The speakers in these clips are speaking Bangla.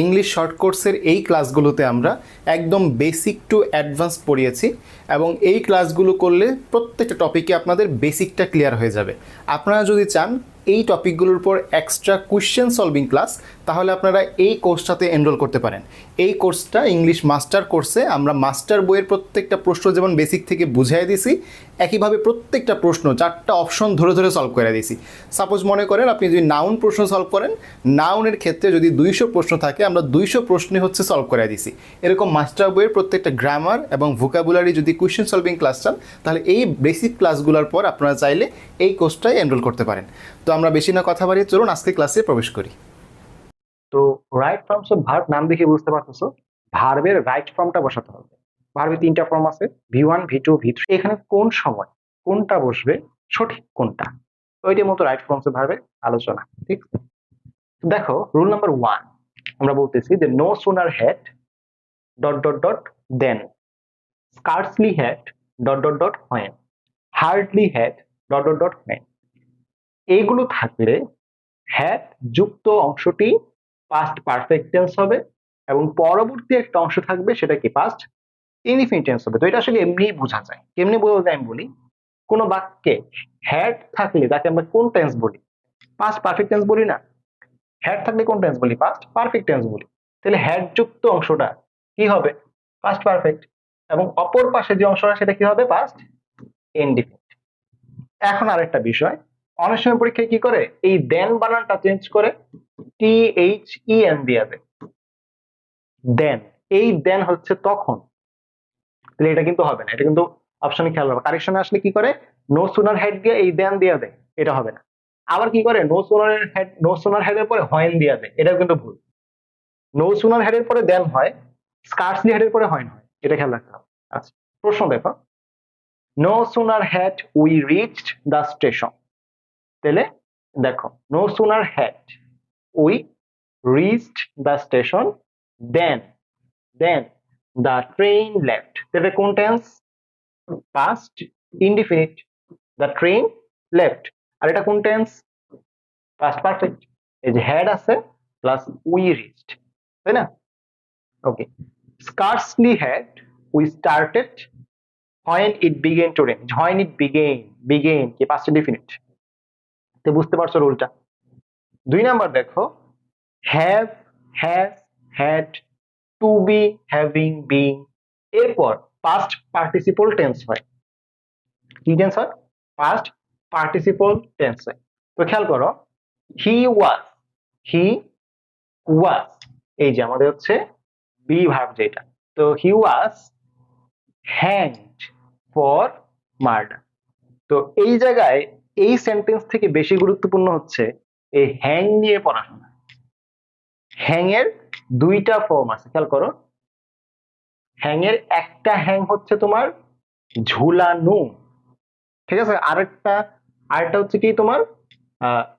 ইংলিশ শর্ট কোর্সের এই ক্লাসগুলোতে আমরা একদম বেসিক টু অ্যাডভান্স পড়িয়েছি এবং এই ক্লাসগুলো করলে প্রত্যেকটা টপিকে আপনাদের বেসিকটা ক্লিয়ার হয়ে যাবে। আপনারা যদি চান এই টপিকগুলোর উপর এক্সট্রা কোয়েশ্চেন সলভিং ক্লাস তাহলে আপনারা এই কোর্সটাতে এনরোল করতে পারেন। এই কোর্সটা ইংলিশ মাস্টার কোর্সে আমরা মাস্টার বইয়ের প্রত্যেকটা প্রশ্ন যেমন বেসিক থেকে বুঝিয়ে দিছি, একইভাবে প্রত্যেকটা প্রশ্ন চারটা অপশন ধরে ধরে সলভ করে দিছি। সাপোজ মনে করেন আপনি যদি নাউন প্রশ্ন সলভ করেন নাউনের ক্ষেত্রে যদি দুইশো প্রশ্ন থাকে, আমরা দুইশো প্রশ্নে হচ্ছে সলভ করে দিছি। এরকম মাস্টার বইয়ের প্রত্যেকটা গ্রামার এবং ভোকাবুলারি যদি কোয়েশ্চেন সলভিং ক্লাস চান, তাহলে এই বেসিক ক্লাসগুলোর পর আপনারা চাইলে এই কোর্সটাই এনরোল করতে পারেন। তো আমরা বেশি না কথা বাড়িয়ে চলুন আজকে ক্লাসে প্রবেশ করি। তো রাইট ফর্মস অফ ভার্ব নাম দেখে বুঝতে পারতেছো। ভার্বের রাইট ফর্মটা বসাতে হবে। ভার্বে তিনটা ফর্ম আছে V one V two V three এখানে কোন সময় কোনটা বসবে, সঠিক কোনটা? ওইটার মতো রাইট ফর্মস অফ ভার্বের আলোচনা, ঠিক? দেখো রুল নাম্বার ওয়ান আমরা বলতেছি যে no sooner had dot dot dot then scarcely had dot dot dot when hardly had dot dot dot when এইগুলো থাকলে হ্যাড যুক্ত অংশটি পাস্ট পারফেক্ট টেন্স হবে এবং পরবর্তী একটা অংশ থাকবে সেটা কি পাস্ট ইনডিফিনিট টেন্স হবে। তো এটা আসলে এমনিই বোঝা যায়। কেমনি বোঝা যায় আমি বলি? কোনো বাক্যে হ্যাড থাকলে তাকে আমরা কোন টেন্স বলি? পাস্ট পারফেক্ট টেন্স বলি না। হ্যাড থাকলে কোন টেন্স বলি? পাস্ট পারফেক্ট টেন্স বলি। তাহলে হ্যাড যুক্ত অংশটা কি হবে? পাস্ট পারফেক্ট এবং অপর পাশে যে অংশটা সেটা কি হবে? পাস্ট ইনডিফিনিট এখন আরেকটা বিষয়। অনেক সময় পরীক্ষায় কি করে? এই দেন বানানটা চেঞ্জ করে টি এইচ ই এন দিয়ে দেয় দেন এই দেন হচ্ছে তখন। তাহলে এটা কিন্তু হবে না, এটা কিন্তু অপশনে খেয়াল রাখবে কারেকশনে আসলে কি করে? নো সুনার হেড দিয়ে এই দেন দিয়ে দেয় এটা হবে না। আবার কি করে? No sooner had no sooner হেডের পরে হয়েন দিয়ে দেয় এটাও কিন্তু ভুল। নো সুনার হেডের পরে দেন হয় স্কার্সলি হেডের পরে হয়েন হয়, এটা খেয়াল রাখতে হবে। আচ্ছা প্রশ্ন দেখো। No sooner had we reached the station তাহলে দেখো no sooner had we reached the station then then the train left তাহলে কোন tense past indefinite the train left আর এটা কোন টেন্স পাস্ট পারফেক্ট এই যে হ্যাড আছে প্লাস উই রিচড তাই না? Okay scarcely had we started when it began to rain. When it began began, কি? Past, indefinite. তো বুঝতে পারছ রুলটা দুই নাম্বার দেখো have has had to be having being এরপর পাস্ট পার্টিসিপল টেন্স হয়। কি টেন্স হয়? পাস্ট পার্টিসিপল টেন্স হয়। তো খেয়াল করো হি ওয়াজ হি ওয়াজ এই যে আমাদের হচ্ছে বি ভার্ব যেটা। তো he was hanged for murder তো এই জায়গায় এই সেন্টেন্স থেকে বেশি গুরুত্বপূর্ণ হচ্ছে এই হ্যাং নিয়ে পড়াশোনা। হ্যাং এর দুইটা ফর্ম আছে, খেয়াল করো। হ্যাং এর একটা হ্যাং হচ্ছে তোমার ঝুলানো। ঠিক আছে? আরেকটা আরেকটা হচ্ছে কি তোমার?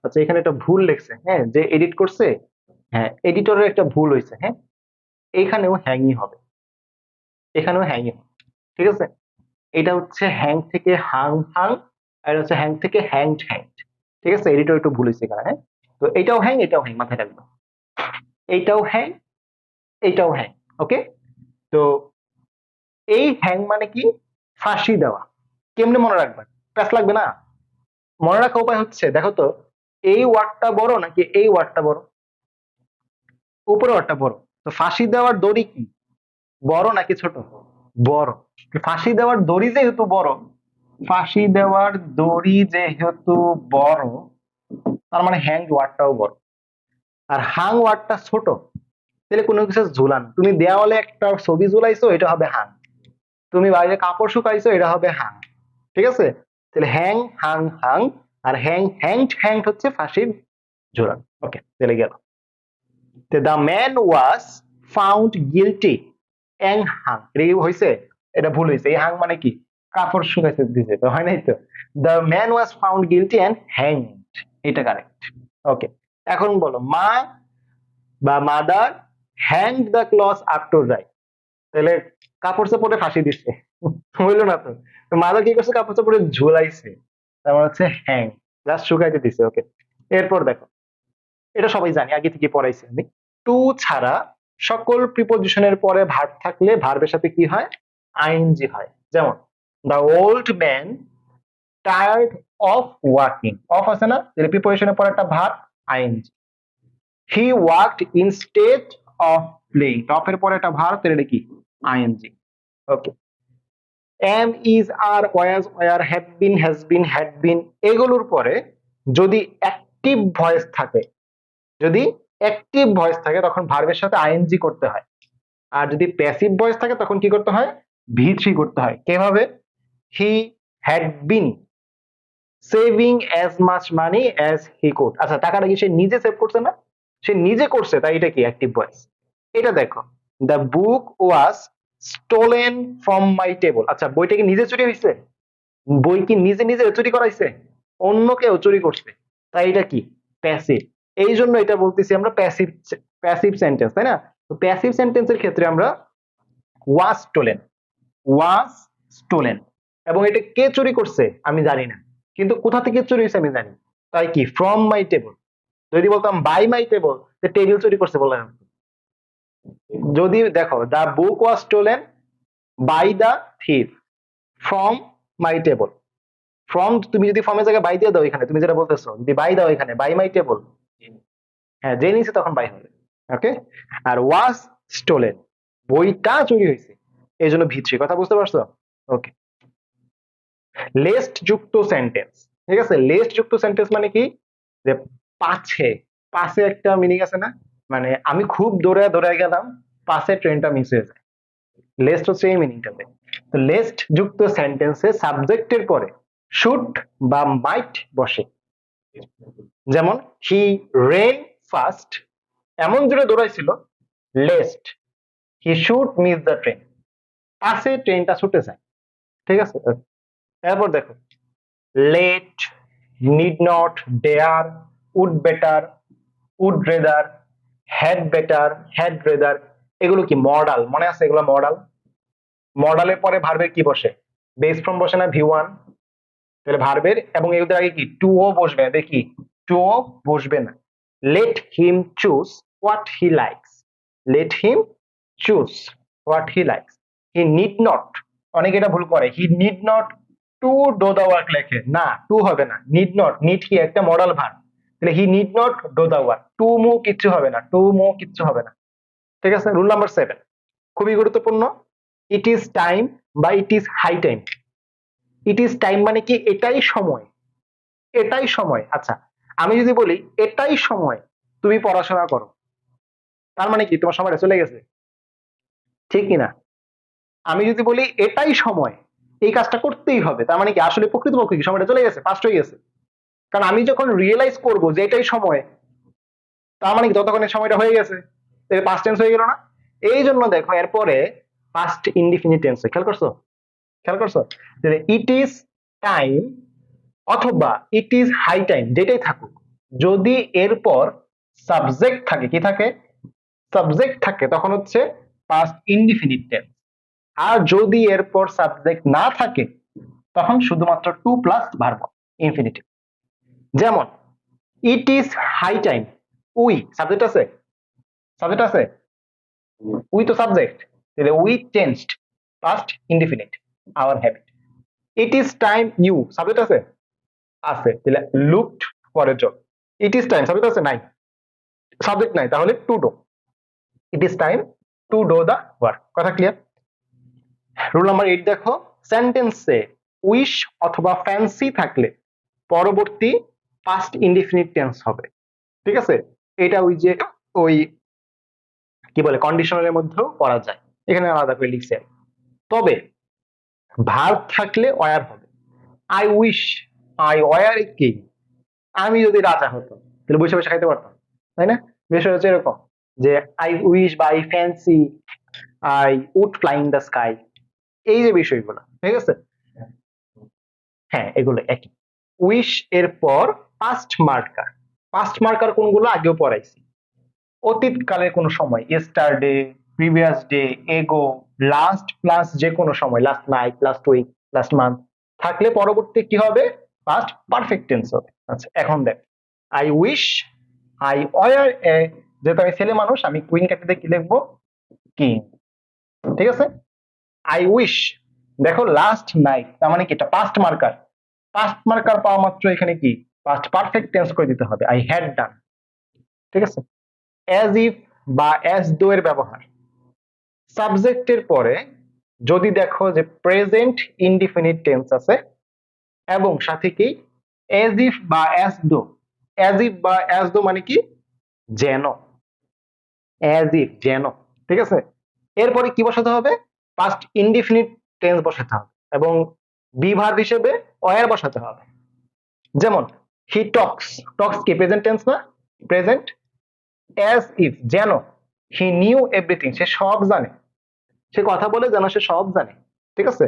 আচ্ছা এখানে একটা ভুল লেখছে হ্যাঁ যে এডিট করছে হ্যাঁ এডিটরের একটা ভুল হয়েছে হ্যাঁ। এখানেও হ্যাংই হবে। এখানেও হ্যাংই হবে। ঠিক আছে? এটা হচ্ছে হ্যাং থেকে হাং হাং আর হচ্ছে হ্যাং থেকে হ্যাংড হ্যাংড ঠিক আছে? এডিটর একটু ভুল হয়েছে হ্যাঁ? তো এটাও হ্যাং এটাও হ্যাং মাথায় রাখবে। এইটাও হ্যাং এইটাও হ্যাং ওকে তো এই হ্যাং মানে কি? ফাঁসি দেওয়া। কেমনে মনে রাখবেন? প্যাস লাগবে না? মনে রাখা উপায় হচ্ছে, দেখো তো, এই ওয়ার্ডটা বড় নাকি এই ওয়ার্ডটা বড়? উপরে ওয়ার্ডটা বড়। তো ফাঁসি দেওয়ার দড়ি কি? বড় নাকি ছোট? বড়। ফাঁসি দেওয়ার দড়ি যেহেতু বড় ফাঁসি দেওয়ার দড়ি যেহেতু বড়, তার মানে হ্যাং ওয়ার্ডটাও বড়। আর হাং ওয়ার্ডটা ছোট, তাহলে কোনো কিছু ঝুলান। তুমি দেওয়ালে একটা ছবি ঝুলাইছো, এটা হবে হাং তুমি বাইরে কাপড় শুকাইছো, এটা হবে হাং ঠিক আছে? তাহলে হ্যাং হাং হাং আর হ্যাং হ্যাংড হ্যাংড হচ্ছে ফাঁসির ঝুলান। ওকে চলে গেল। The man was found guilty and hang এটা হয়েছে এটা ভুল হয়েছে এই হাং মানে কি? কাপড় শুকাইতে দিছে হয় নাই তো? The man was found guilty and hanged এটা কারেক্ট ওকে এখন বলো, মা বা mother hanged the clothes up to dry তাহলে কাপড় চাপড়ে ফাঁসি দিচ্ছে হইল না তো? মাদার কি করছে? কাপড় চাপড়ে ঝুলাইছে। তার মানে হচ্ছে হ্যাং জাস্ট শুকাইতে দিছে ওকে এরপর দেখো, এটা সবাই জানি, আগে থেকে পড়াইছি আমি। টু ছাড়া সকল প্রিপোজিশনের পরে ভার্ব থাকলে ভার্বের সাথে কি হয়? আইএনজি হয়। যেমন the old man tired of working of আছে না? প্রিপোজিশনের পরে একটা verb ING he worked instead of playing টপের পরে একটা ভার্ব তাহলে কি? ING okay am is are was were have been has been had been এগুলোর পরে যদি অ্যাক্টিভ ভয়েস থাকে, যদি অ্যাক্টিভ ভয়েস থাকে, তখন ভার্বের সাথে আইএনজি করতে হয়। আর যদি প্যাসিভ ভয়েস থাকে, তখন কি করতে হয়? ভি থ্রি করতে হয়। কীভাবে? He had been saving as much money as he could আচ্ছা টাকাটা কি সে নিজে সেভ করছে না? সে নিজে করছে, তাই এটা কি? অ্যাক্টিভ ভয়েস এটা দেখো the book was stolen from my table আচ্ছা বইটা কি নিজে চুরি হয়েছে বই কি নিজে নিজে চুরি করাইছে? অন্য কেউ চুরি করছে। তাই এটা কি? প্যাসিভ এই জন্য এটা বলতেছি আমরা প্যাসিভ প্যাসিভ সেন্টেন্স তাই না? তো প্যাসিভ সেন্টেন্সের ক্ষেত্রে আমরা ওয়াজ স্টোলেন ওয়াজ স্টোলেন এবং এটা কে চুরি করছে আমি জানি না। কিন্তু কোথা থেকে চুরি হয়েছে আমি জানি। তাই কি? ফ্রম মাই টেবল যদি বলতাম বাই মাই টেবল টেবিল চুরি করছে বললাম যদি দেখো the book was stolen by the thief from my table from তুমি যদি ফর্মের জায়গায় বাই দিয়ে দাও এখানে, তুমি যেটা বলতেছো, যদি বাই দাও এখানে বাই মাই টেবল হ্যাঁ যে নিছে তখন বাই হবে। ওকে আর ওয়াজ স্টোলেন বইটা চুরি হয়েছে। এই জন্য ভিত্রি কথা বুঝতে পারছ? ওকে লেস্ট যুক্ত সেন্টেন্স ঠিক আছে? লেস্ট যুক্ত সেন্টেন্স মানে কি? যে পাছে পাশে একটা মিনিং আছে না? মানে আমি খুব দৌড়ে দৌড়ে গেলাম পাশে ট্রেনটা মিস হয়ে যায়। লেস্ট হচ্ছে এই মিনিংটাতে তো লেস্ট যুক্ত সেন্টেন্সে সাবজেক্টের পরে শুড বা মাইট বসে। যেমন হি রেন ফাস্ট এমন জোরে দৌড়াইছিল, lest he should miss the train পাশে ট্রেনটা ছুটে যায়, ঠিক আছে? এরপর দেখো let need not dare would better would rather had better had rather এগুলো কি মডাল মনে আছে এগুলো মডাল মডালের পরে ভার্বের কি বসে? বেস ফর্ম বসে না ভি ওয়ান তাহলে ভার্বের এবং এগুলোর আগে কি? টু ও বসবে না দেখি। টু ও বসবে না। Let him choose what he likes let him choose what he likes he need not অনেকে এটা ভুল করে। He need not to do the work লেখে। না টু হবে না। নিড নট নিড কি একটা মডাল ভার্ব তাহলে he need not do the work to মো কিচ্ছু হবে না। টু মো কিচ্ছু হবে না। ঠিক আছে? রুল নাম্বার সেভেন খুবই গুরুত্বপূর্ণ। ইট ইজ টাইম বা it is high time it is time মানে কি? এটাই সময়। এটাই সময়। আচ্ছা আমি যদি বলি, এটাই সময়, তুমি পড়াশোনা করো। তার মানে কি? তোমার সময়টা চলে গেছে। ঠিক কিনা? আমি যদি বলি, এটাই সময় এই কাজটা করতেই হবে। তার মানে কি? আসলে প্রকৃতপক্ষে কি? সময়টা চলে গেছে পাস্ট হয়ে গেছে। কারণ আমি যখন রিয়েলাইজ করব যে এটাই সময়, তার মানে কি? ততক্ষণে সময়টা হয়ে গেছে। পাস্ট টেন্স হয়ে গেল না? এই জন্য দেখো, এরপরে পাস্ট ইনডিফিনিট টেন্স খেয়াল করছ? খেয়াল করছ? ইট ইজ টাইম অথবা ইট ইজ হাই টাইম যেটাই থাকুক, যদি এরপর সাবজেক্ট থাকে, কি থাকে? সাবজেক্ট থাকে, তখন হচ্ছে পাস্ট ইনডিফিনিট টেন্স আর যদি এরপর সাবজেক্ট না থাকে, তখন শুধুমাত্র টু প্লাস ভার্ব ইনফিনিটিভ যেমন it is high time we subject আছে? সাবজেক্ট আছে? উই তো সাবজেক্ট তাহলে we changed past indefinite our habit it is time you subject আছে? আছে. তাহলে looked for a job it is time subject আছে? নাই. সাবজেক্ট নাই. তাহলে to do it is time to do the work কথা ক্লিয়ার রুল নাম্বার এইট দেখো সেন্টেন্সে উইশ অথবা ফ্যান্সি থাকলে পরবর্তী পাস্ট ইনডিফিনিট টেন্স হবে। ঠিক আছে? এটা ওই যে ওই কি বলে কন্ডিশনারের মধ্যেও করা যায়। এখানে আলাদা করে লিখছে। তবে ভার্ব থাকলে ওয়ার হবে। আই উইশ আই ওয়ার কি? আমি যদি রাজা হতো তাহলে বসে বসে খাইতে পারতাম, তাই না? বিষয় হচ্ছে এরকম যে আই উইশ বা I fancy I would flying the sky এই যে বিষয়গুলো, ঠিক আছে? হ্যাঁ এগুলো একই। উইশ এর পর পাস্ট মার্কার পাস্ট মার্কার কোনগুলো আগেও পড়াইছি। অতীতকালের কোনো সময় yesterday previous day ago last plus যে কোনো সময় last night last week last month থাকলে পরবর্তী কি হবে? পাস্ট পারফেক্ট টেন্স হবে। আচ্ছা এখন দেখ। I wish I were a যেহেতু আমি ছেলে মানুষ, আমি কুইন কাটিতে কি লিখব কিং ঠিক আছে? আই উইশ দেখো লাস্ট নাইট তার মানে কি? এটা পাস্ট মার্কার পাস্ট মার্কার পাওয়া মাত্র এখানে কি? পাস্ট পারফেক্ট টেন্স করে দিতে হবে। আই হ্যাড ডান ঠিক আছে? অ্যাজ ইফ বা অ্যাজ দো এর ব্যবহার। সাবজেক্টের পরে যদি দেখো যে প্রেজেন্ট ইনডিফিনিট টেন্স আছে, এবং সাথে কি? অ্যাজ ইফ বা অ্যাজ দো অ্যাজ ইফ বা অ্যাজ দো মানে কি? যেন। অ্যাজ ইফ যেন। ঠিক আছে? এরপরে কি বসাতে হবে? পাস্ট ইনডিফিনিট টেন্স বসাতে হবে এবং বিভার হিসেবে অয়ার বসাতে হবে। যেমন হি টক্স টক্স কি প্রেজেন্ট টেন্স না? প্রেজেন্ট অ্যাজ ইফ যেন হি নিউ এভরিথিং সে সব জানে। সে কথা বলে যেন সে সব জানে, ঠিক আছে?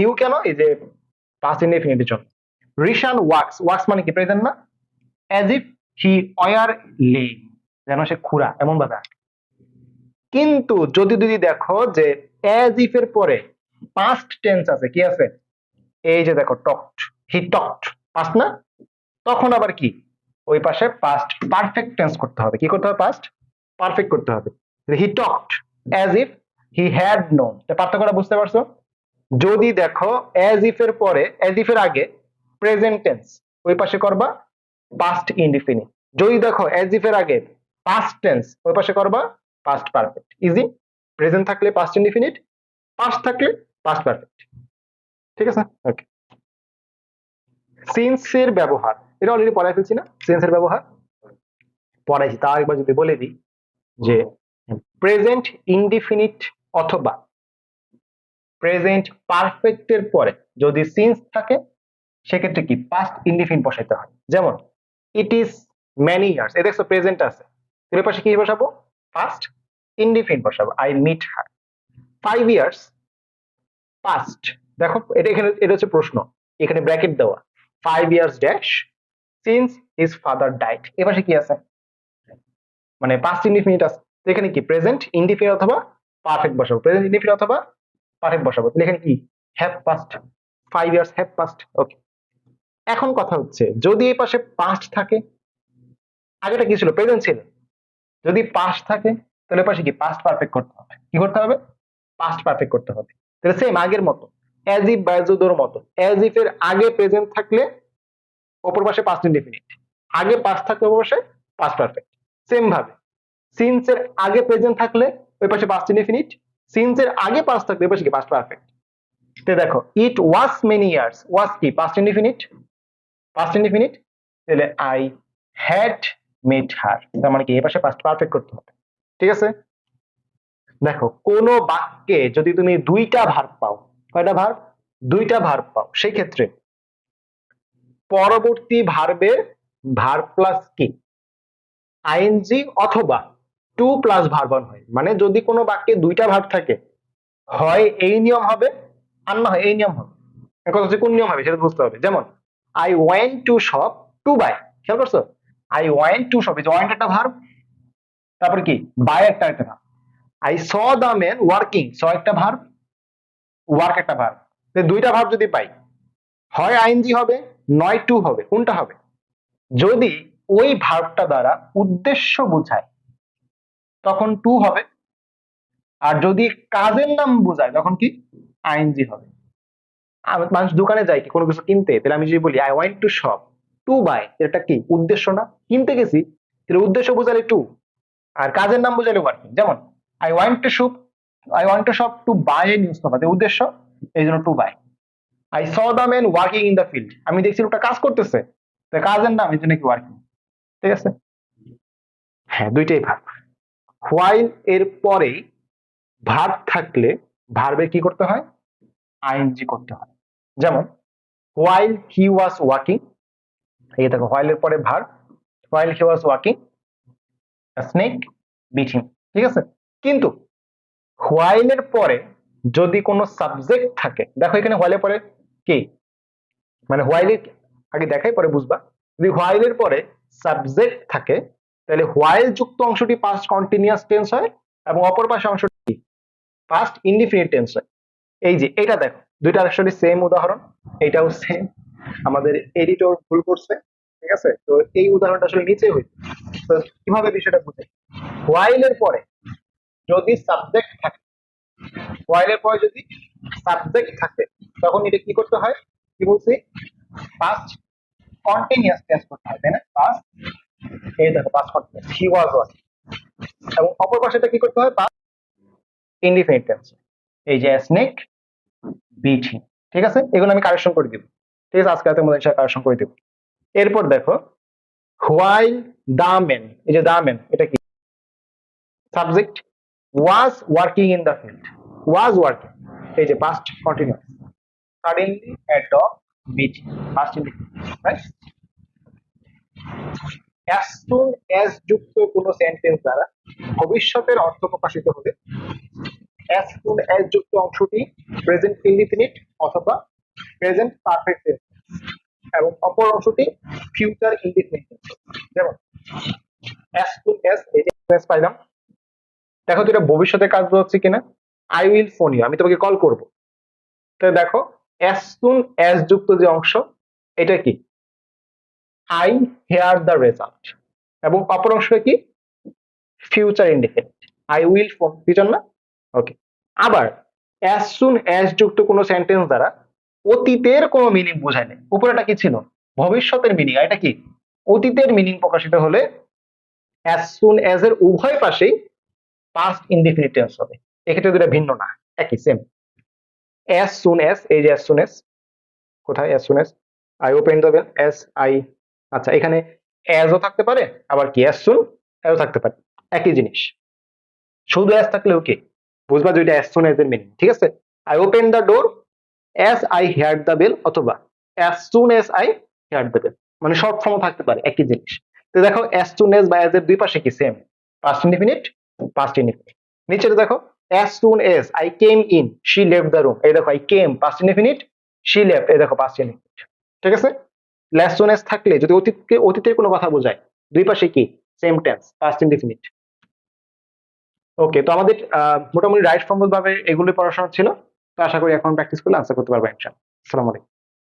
নিউ কেন? এই যে পাস্ট ইনডিফিনিটের জন্য। রিশান ওয়াক্স ওয়াক্স মানে কি প্রেজেন্ট না? অ্যাজ ইফ হি অয়ার লে যেন সে খুরা এমন ভাবে কিন্তু যদি যদি দেখো যে অ্যাজ ইফ এর পরে পাস্ট টেন্স আছে, কি আছে? এই যে দেখো টকড হি টকড পাস্ট না? তখন আবার কি? ওই পাশে পাস্ট পারফেক্ট টেন্স করতে হবে। কি করতে হবে পাস্ট পারফেক্ট করতে হবে। He talked as if he had known পার্থক্যটা বুঝতে পারছ? যদি দেখো অ্যাজ ইফ এর পরে অ্যাজ ইফ এর আগে প্রেজেন্ট টেন্স ওই পাশে করবা পাস্ট ইনডিফিনিট যদি দেখো অ্যাজ ইফ এর আগে পাস্ট টেন্স ওই পাশে করবা পাস্ট পারফেক্ট ইজি প্রেজেন্ট থাকলে পাস্ট ইনডিফিনিট পাস্ট থাকলে পাস্ট পারফেক্ট ঠিক আছে? ওকে সিন্সের ব্যবহার, এটা অলরেডি পড়াই ফেলছি না সিন্সের ব্যবহার পড়াইছি। তাও একবার যদি বলে দিই যে প্রেজেন্ট ইনডিফিনিট অথবা প্রেজেন্ট পারফেক্টের পরে যদি সিন্স থাকে, সেক্ষেত্রে কি? পাস্ট ইনডিফিনিট বসাইতে হয়। যেমন ইট ইজ মেনি ইয়ার্স এ দেখছ প্রেজেন্ট আছে। এর পাশে কি বসাবো? পাস্ট ইনডিফিনিট বসাবো I meet her five years past দেখো, এটা এখানে, এটা হচ্ছে প্রশ্ন, এখানে ব্র্যাকেট দেওয়া। Five years dash since his father died এ পাশে কি আছে? মানে পাস্ট ইনডিফিনিট আছে। এখানে কি? প্রেজেন্ট ইনডিফিনিট অথবা পারফেক্ট বসাবো। প্রেজেন্ট ইনডিফিনিট অথবা পারফেক্ট বসাবো। এখানে কি? Have past five years have past okay এখন কথা হচ্ছে, যদি এই পাশে পাস্ট থাকে, আগেটা কি ছিল? প্রেজেন্ট ছিল। যদি পাস্ট থাকে তাহলে পাশে কি? পাস্ট পারফেক্ট করতে হবে। কি করতে হবে? পাস্ট পারফেক্ট করতে হবে। তাহলে সেম আগের মতো অ্যাজ ইফ বাইজুদোর মতো অ্যাজ ইফ এর আগে প্রেজেন্ট থাকলে অপর পাশে পাস্ট ইনডিফিনিট আগে পাস্ট থাকলে অপর পাশে পাস্ট পারফেক্ট সেম ভাবে সিন্স এর আগে প্রেজেন্ট থাকলে ওই পাশে পাস্ট ইনডিফিনিট সিন্স এর আগে পাস্ট থাকলে ওই পাশে কি? পাস্ট পারফেক্ট তো দেখো ইট ওয়াজ মেনি ইয়ার্স ওয়াজ কি? পাস্ট ইনডিফিনিট পাস্ট ইনডিফিনিট তাহলে আই হ্যাড মেট হার তার মানে কি? এই পাশে পাস্ট পারফেক্ট করতে হবে। ঠিক আছে? দেখো, কোন বাক্যে যদি তুমি দুইটা ভার পাও, কয়টা ভার দুইটা ভার পাও। সেই ক্ষেত্রে পরবর্তী ভার্বের ভার প্লাস কি? আইএনজি অথবা টু প্লাস ভার্বন হয়। মানে যদি কোনো বাক্যে দুইটা ভার্ব থাকে, হয় এই নিয়ম হবে আর না হয় এই নিয়ম হবে। এখন হচ্ছে কোন নিয়ম হবে সেটা বুঝতে হবে। যেমন I went to shop to buy খেয়াল করছ? I went to shop went একটা ভার্ব তারপর কি? বাই একটা একটা verb I saw the man working saw একটা ভার্ব ওয়ার্ক একটা ভার্ব দুইটা ভার্ব যদি পাই, হয় আইনজি হবে, নয় টু হবে, কোনটা হবে? যদি ওই ভার্বটা দ্বারা উদ্দেশ্য বোঝায়, তখন টু হবে। আর যদি কাজের নাম বোঝায়, তখন কি? আইনজি হবে। মানুষ দোকানে যায় কি? কোনো কিছু কিনতে, তাহলে আমি যদি বলি I want to shop to buy এটা কি? উদ্দেশ্য না? কিনতে গেছি, তাহলে উদ্দেশ্য বোঝালে টু আর কাজের নাম বোঝালে ওয়ার্কিং যেমন I want to shop I want to shop to buy a newspaper উদ্দেশ্য এই জন্য to buy I saw the man working in the field আমি দেখছি লোকটা কাজ করতেছে। তো কাজের নাম এই জন্য কি ওয়ার্কিং ঠিক আছে? হ্যাঁ দুইটাই ভার্ব হোয়াইল এর পরেই ভার্ব থাকলে ভার্বে কি করতে হয়? আইএনজি করতে হয়। যেমন হোয়াইল হি ওয়াজ ওয়াকিং এই দেখো হোয়াইল এর পরে verb while he was walking snake bit ঠিক আছে? কিন্তু পরে যদি কোনো সাবজেক্ট থাকে, দেখো এখানে পরে মানে আগে দেখাই, পরে বুঝবা। যদি পরে সাবজেক্ট থাকে, তাহলে হোয়াইল যুক্ত অংশটি পাস্ট কন্টিনিউয়াস টেন্স হয় এবং অপর পাশে অংশটি পাস্ট ইনডিফিনিট টেন্স হয়। এই যে, এটা দেখো, দুইটা অ্যাকচুয়ালি সেম উদাহরণ, এটাও সেম আমাদের এডিটর ভুল করছে। ঠিক আছে? তো এই উদাহরণটা আসলে নিচে হয়েছে। তো কীভাবে বিষয়টা বুঝে হোয়াইলের পরে যদি সাবজেক্ট থাকে হোয়াইলের পরে যদি সাবজেক্ট থাকে, তখন এটা কি করতে হয়? কি বলছি? পাস্ট কন্টিনিউয়াস টেন্স করতে হয়, তাই না? পাস্ট এই দেখো পাস্ট কন্টিনিউয়াস হি ওয়াজ ওয়াজ এবং অপর পাশেটা কি করতে হয়? পাস্ট ইনডিফিনিট টেন্স এই যে স্নেক বিট ঠিক আছে? এগুলো আমি কারেকশন করে দিব। ঠিক আছে? আজকে মধ্যে ইনশাআল্লাহ কারেকশন করে দিব। এরপর দেখো হোয়াইল দা মেন এই যে দা মেন এটা কি? Subject was working in the field was working এই যে past continuous suddenly a dog bit past indefinite right as soon as যুক্ত কোনো সেন্টেন্স দ্বারা ভবিষ্যতের অর্থ প্রকাশিত হলে অ্যাজ সুন অ্যাজ যুক্ত অংশটি প্রেজেন্ট ইনডিফিনিট অথবা প্রেজেন্ট পারফেক্ট এবং অপর অংশটি ফিউচার ইনডিফিনিট যেমন যে পাইলাম। দেখো তো এটা ভবিষ্যতে কাজ হচ্ছে কিনা। আই উইল ফোন ইউ আমি তোমাকে কল করব। তাহলে দেখো অ্যাজ সুন অ্যাজ যুক্ত যে অংশ, এটা কি? আই হেয়ার দ্য রেজাল্ট এবং অপর অংশটা কি? Future indefinite I will phone future না? ওকে আবার অ্যাজ সুন অ্যাজ যুক্ত কোনো সেন্টেন্স দ্বারা অতীতের কোনো মিনিং বোঝায় না উপরেটা কি ছিল? ভবিষ্যতের মিনিং এটা কি? অতীতের মিনিং প্রকাশিত হলে অ্যাজ সুন এর উভয় পাশেই পাস্ট ইনডিফিনিট টেন্স হবে। এক্ষেত্রে দুটা ভিন্ন না, একই সেম অ্যাজ সুন অ্যাজ এই যে অ্যাজ সুন অ্যাজ কোথায় as soon as I open the bell as I আচ্ছা এখানে অ্যাজও থাকতে পারে, আবার কি? অ্যাজ সুন অ্যাজও থাকতে পারে। একই জিনিস। শুধু অ্যাজ থাকলে ওকে বুঝবা এটা অ্যাজ সুন অ্যাজ এর মিনিং ঠিক আছে? I open the door as I hear the bell অথবা as soon as I hear the bell মানে শর্ট ফর্মও থাকতে পারে, একই জিনিস। তো দেখো অ্যাজ সুন অ্যাজ বা অ্যাজ এর দুই পাশে কি same past indefinite past indefinite নিচে দেখো as soon as I came in she left the room এই দেখো I came past indefinite she left এই দেখো পাস্ট ইনডিফিনিট ঠিক আছে? ল্যাস সুন এজ থাকলে, যদি অতীতকে, অতীতের কোনো কথা বোঝায়, দুই পাশে কি? Same tense past indefinite okay তো আমাদের মোটামুটি রাইট ফর্ম ভাবে এগুলো পড়াশোনা ছিল। তো আশা করি এখন প্র্যাকটিস করলে আনসার করতে পারব ইনশাআল্লাহ। আসসালামু আলাইকুম।